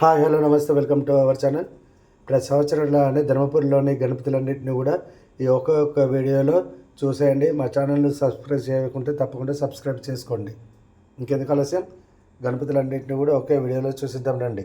Hi hello నమస్తే welcome to our channel. ప్రతి సంవత్సరంలోనే ధర్మపురిలోని గణపతులన్నింటినీ కూడా ఈ ఒక్క ఒక్క వీడియోలో చూసేయండి. మా ఛానల్ని సబ్స్క్రైబ్ చేయకుంటే తప్పకుండా సబ్స్క్రైబ్ చేసుకోండి. ఇంకెందుకు ఆలస్యం? గణపతులన్నింటినీ కూడా ఒకే వీడియోలో చూసిద్దాం రండి.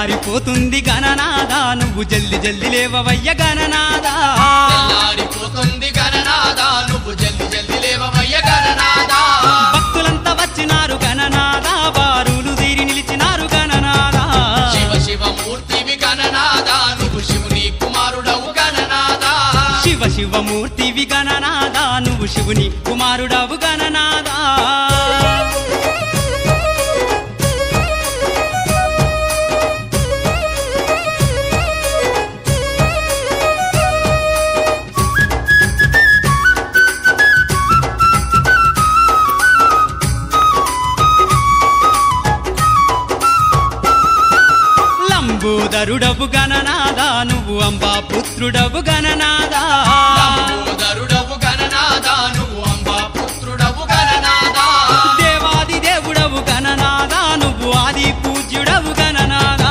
తెల్లారిపోతుంది గణనాదా నువ్వు జల్ది జల్ది లేవవయ్య గణనాదా తెల్లారిపోతుంది గణనాదా నువ్వు జల్ది జల్ది లేవమయ్య గణనాదా భక్తులంతా వచ్చినారు గణనాదా బారులు తీరి నిలిచినారు గణనాదా శివ శివమూర్తివి గణనాదా నువ్వు శివుని కుమారుడవు గణనాదా శివ శివమూర్తివి గణనాదా నువ్వు శివుని కుమారుడవు గణనాదా లంబోదరుడవు గణనాదా నువ్వు అంబా పుత్రుడవు గణనాదా లంబోదరుడవు గణనాదా నువ్వు అంబా పుత్రుడవు గణనాదా దేవాది దేవుడవు గణనాదా నువ్వు ఆది పూజ్యుడవు గణనాదా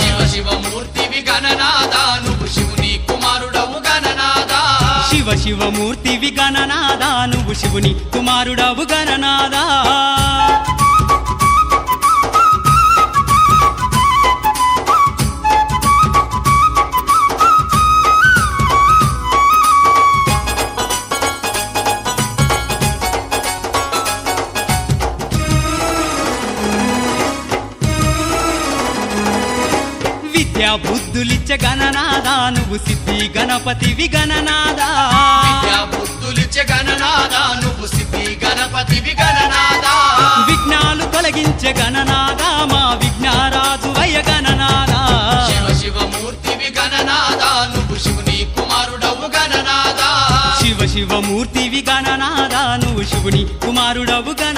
శివ శివమూర్తివి గణనాదా నువ్వు శివుని కుమారుడవు గణనాదా శివ శివమూర్తివి గణనాదా నువ్వు శివుని కుమారుడవు గణనాదా నువ్వు సిద్ధి గణపతివి గణనాదా విద్యా బుద్ధులిచ్చే గణనాదా నువ్వు సిద్ధి గణపతివి గణనాదా విఘ్నాలు తొలగించే గణనాదా మా విఘ్నారాజు అయ గణనాదా శివ శివమూర్తివి గణనాదా నువ్వు శివుని కుమారుడవు గణనాదా శివ శివమూర్తివి గణనాదా నువ్వు శివుని కుమారుడవు గణనాదా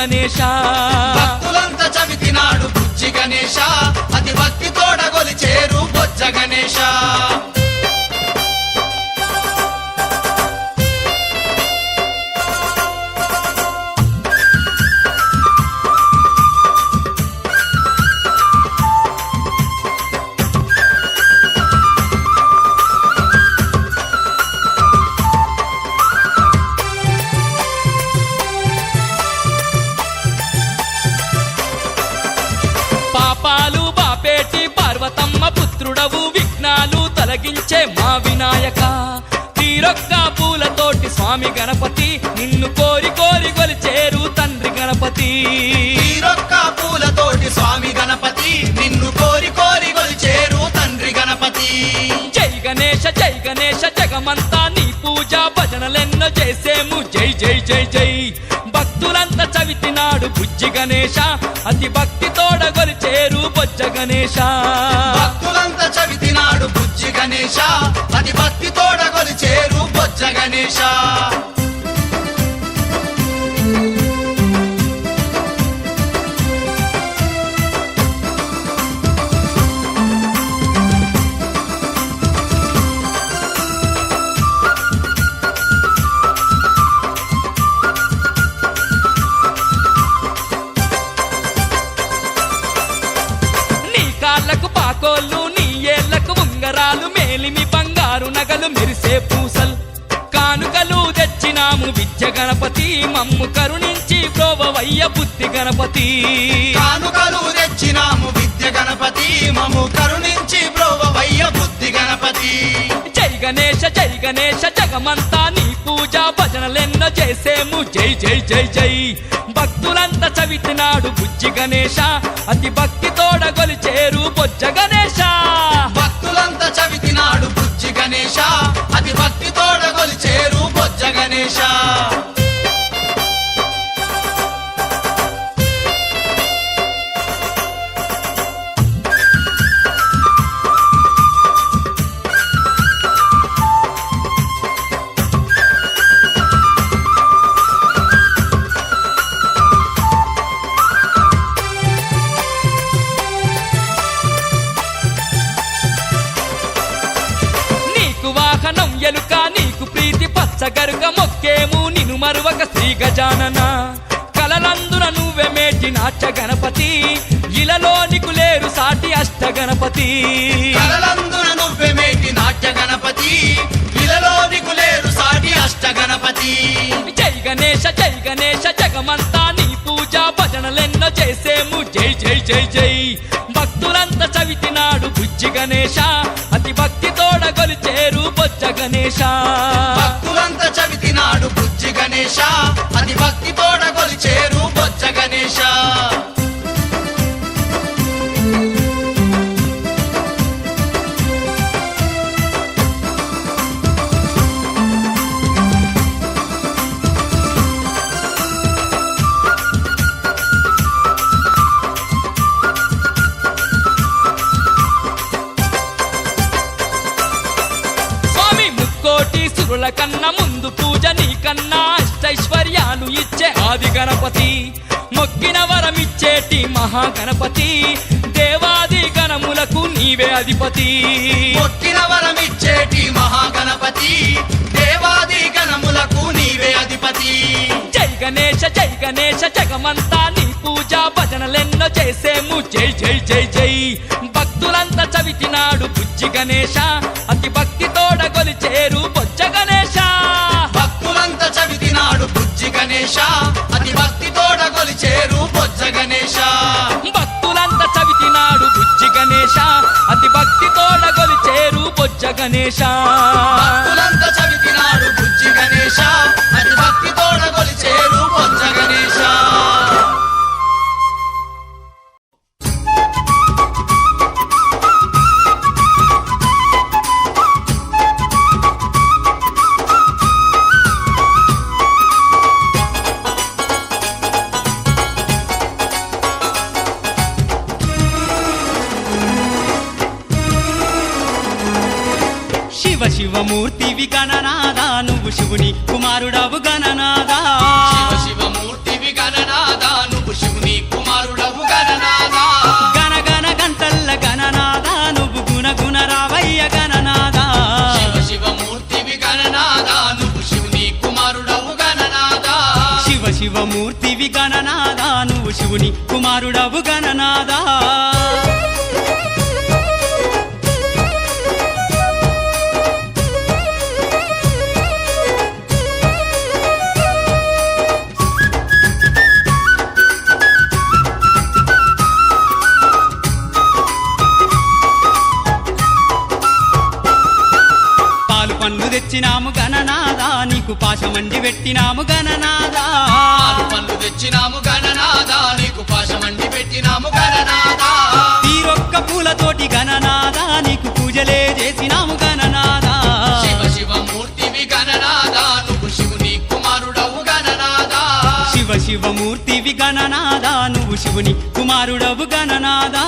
గణేశ. భక్తులంతా చవితినాడు బుజ్జి గణేశ. అతి భక్తి తోడగొలిచేరు బొజ్జ గణేశ. పుత్రుడవు విఘ్నాలు తొలగించే మా వినాయక. తీరొక్క పూలతోటి స్వామి గణపతి నిన్ను కోరి కోరి గొలిచేరు తండ్రి గణపతి. తీరొక్క పూలతోటి స్వామి గణపతి నిన్ను కోరి కోరి గొలి చేరు తండ్రి గణపతి. జై గణేశ జై గణేశ జగమంతా నీ పూజ భజనలెన్నో చేసేము. జై జై జై జై. భక్తులంతా చవితినాడు బుజ్జి గణేశ అతి భక్తి తోడ గొలిచేరు బొజ్జ గణేశ భక్తులంతా చవితినాడు బుజ్జి గణేశ అతి భక్తి తోడగొలి చేరు బొజ్జ గణేశ కానుకలు తెచ్చినాము. విద్య గణపతి మమ్ము కరుణించి ప్రోభవయ్య బుద్ధి గణపతి. కానుకలు తెచ్చినాము. విద్య గణపతి మము కరుణించి బ్రోవయ్య బుద్ధి గణపతి. జై గణేశ జై గణేశ జగమంతా నీ పూజ. భజనలెన్నో చేసేము. జై జై జై జై. భక్తులంతా చవితినాడు బుజ్జి గణేశ. అతి భక్తి తోడ గొలిచేరు బొజ్జ గణేశ. భక్తులంతా చవితినాడు బుజ్జి గణేశ. అతి భక్తి తోడగొలి చేరు బొజ్జ గణేశ. గణపతి. కలలందున నువ్వే మేటి నాట్య గణపతి. ఇలలో దిగులేరు సాటి అష్ట గణపతి. జై గణేశ జై గణేశ జగమంతా నీ పూజ. భజనలెన్నో చేసేము. జై జై జై జై. భక్తులంతా చవితినాడు బుజ్జి గణేశ అతి భక్తి తోడ గొలిచేరు బొజ్జ గణేశ భక్తులంతా చవితినాడు బుజ్జి గణేశ కన్నా అష్టైశ్వర్యాలు ఇచ్చే ఆది గణపతి మొక్కిన వరమిచ్చేటి మహాగణపతి దేవాది గణములకు నీవే అధిపతి. మొక్కిన వరమిచ్చేటి మహాగణపతి దేవాది గణములకు నీవే అధిపతి. జై గణేశ జై గణేశ జగమంతా నీ పూజ భజనలెన్నో చేసేము. జై జై జై జై. భక్తులంతా చవితినాడు బుజ్జి గణేశ అతి భక్తి గణేశ అతి భక్తి తోడ కొలిచేరు బొజ్జ గణేశ. భక్తులంతా చవితినాడు బుజ్జి గణేశ అతి భక్తి తోడ కొలిచేరు బొజ్జ గణేశ. శివమూర్తివి గణనాదా నువ్వు శివుని కుమారుడవు గణనాదా శివ శివ మూర్తివి గణనాద నువ్వు శివుని కుమారుడవు గణనాద గణ గణ గంటల్ల గణనాదా నువ్వు గుణ గుణ రావయ్య గణనాదా శివ శివ మూర్తివి గణనాద నువ్వు శివుని కుమారుడవు గణనాద శివ శివమూర్తివి గణనాదా నువ్వు శివుని కుమారుడవు గణనాదా గణనాదా నువ్వు శివుని కుమారుడవు గణనాదా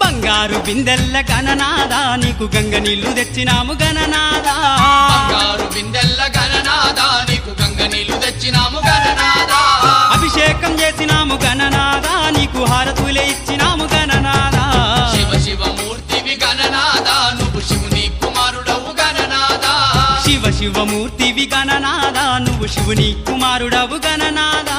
బంగారు బిందెల్ల గణనాదా నీకు గంగ నీళ్ళు తెచ్చినాము గణనాదా బంగారు బిందెల్ల గణనాద నీకు గంగ నీళ్ళు తెచ్చినాము గణనాద అభిషేకం చేసినాము గణనాదా నీకు హారతులే ఇచ్చినాము గణనాదా శివ శివ మూర్తివి గణనాద నువ్వు శివుని కుమారుడవు గణనాద శివ శివమూర్తివి గణనాదా నువ్వు శివుని కుమారుడవు గణనాదా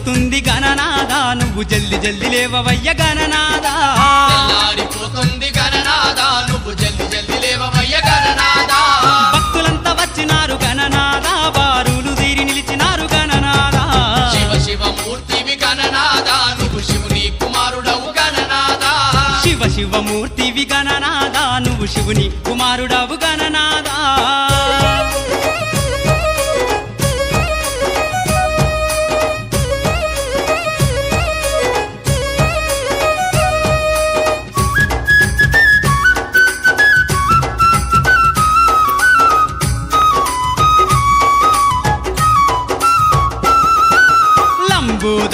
తెల్లారిపోతుంది గణనాదా నువ్వు జల్ది జల్ది లేవవయ్య గణనాదా తెల్లారిపోతుంది గణనాద నువ్వు జల్ది జల్ది లేవమయ్య గణనాద భక్తులంతా వచ్చినారు గణనాదా బారులు తీరి నిలిచినారు గణనాదా శివ శివ మూర్తివి గణనాద నువ్వు శివుని కుమారుడవు గణనాద శివ శివమూర్తివి గణనాదా నువ్వు శివుని కుమారుడవు గణనాదా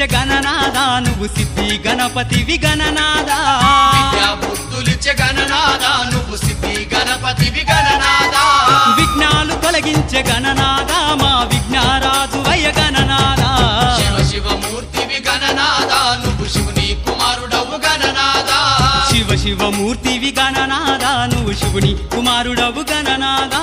బుద్ధులిచ్చ గణనాదా నువ్వు సిద్ధి గణపతివి గణనాదా? బుద్ధులిచ్చే గణనాదా నువ్వు సిద్ధి గణపతివి గణనాదా? విఘ్నాలు తొలగించే గణనాదా మా విఘ్నారాజు వయ గణనాదా? శివ శివ మూర్తివి గణనాదా నువ్వు శివుని కుమారుడవు గణనాదా? శివ శివమూర్తివి గణనాదా నువ్వు శివుని కుమారుడవు గణనాదా?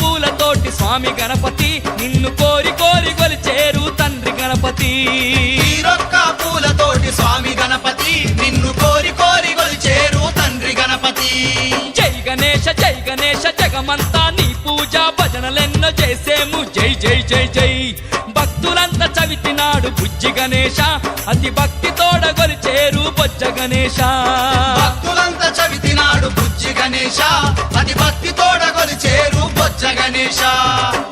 పూలతోటి స్వామి గణపతి నిన్ను కోరి కోరి తండ్రి గణపతి. పూలతోటి స్వామి గణపతి నిన్ను కోరి కోరి చేరు తండ్రి గణపతి. జై గణేశ జై గణేశ జగమంతా నీ పూజ భజనలెన్నో చేసేము. జై జై జై జై. భక్తులంతా చవితినాడు బుజ్జి గణేశ అతి భక్తి తోడ గొలిచేరు బొజ్జ గణేశ భక్తులంతా చవితినాడు బుజ్జి గణేశ అతి భక్తి